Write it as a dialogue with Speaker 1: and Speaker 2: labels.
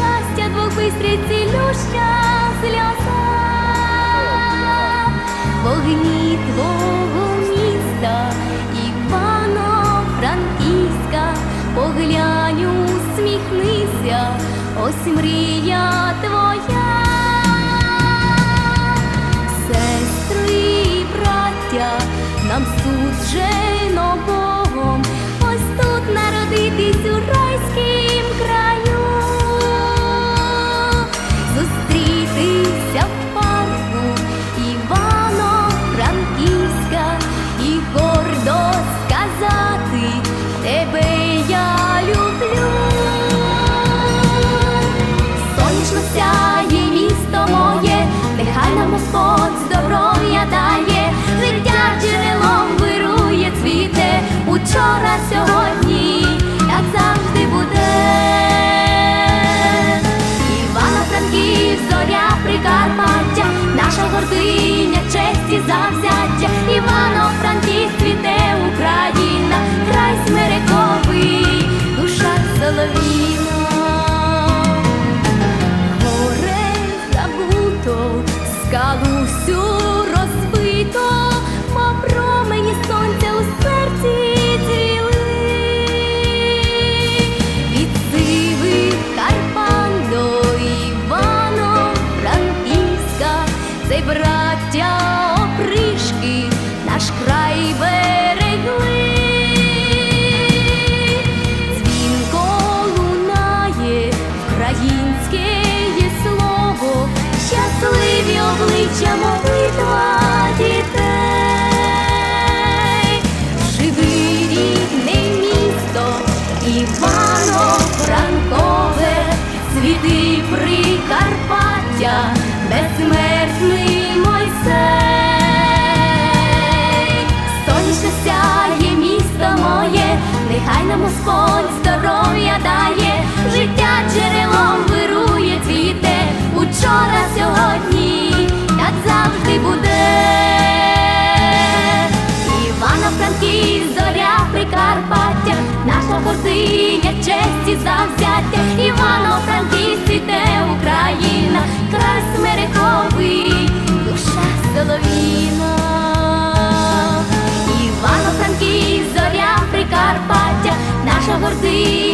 Speaker 1: щастя двох бистрить цілюща сльоза, вогні твого міста, Івано-Франківська, поглянь, усміхнися, ось мрія твоя. Скалу всю дітей, живий рідне місто, Івано-Франкове, світи Прикарпаття, безсмертний Мойсей. Сонячно сяє місто моє, нехай нам Господь гординя, честь і завзяття, Івано-Франків, цвіте Україна, край смириковий, душа соловіна. Івано-Франківськ, зоря Прикарпаття, наша гординя,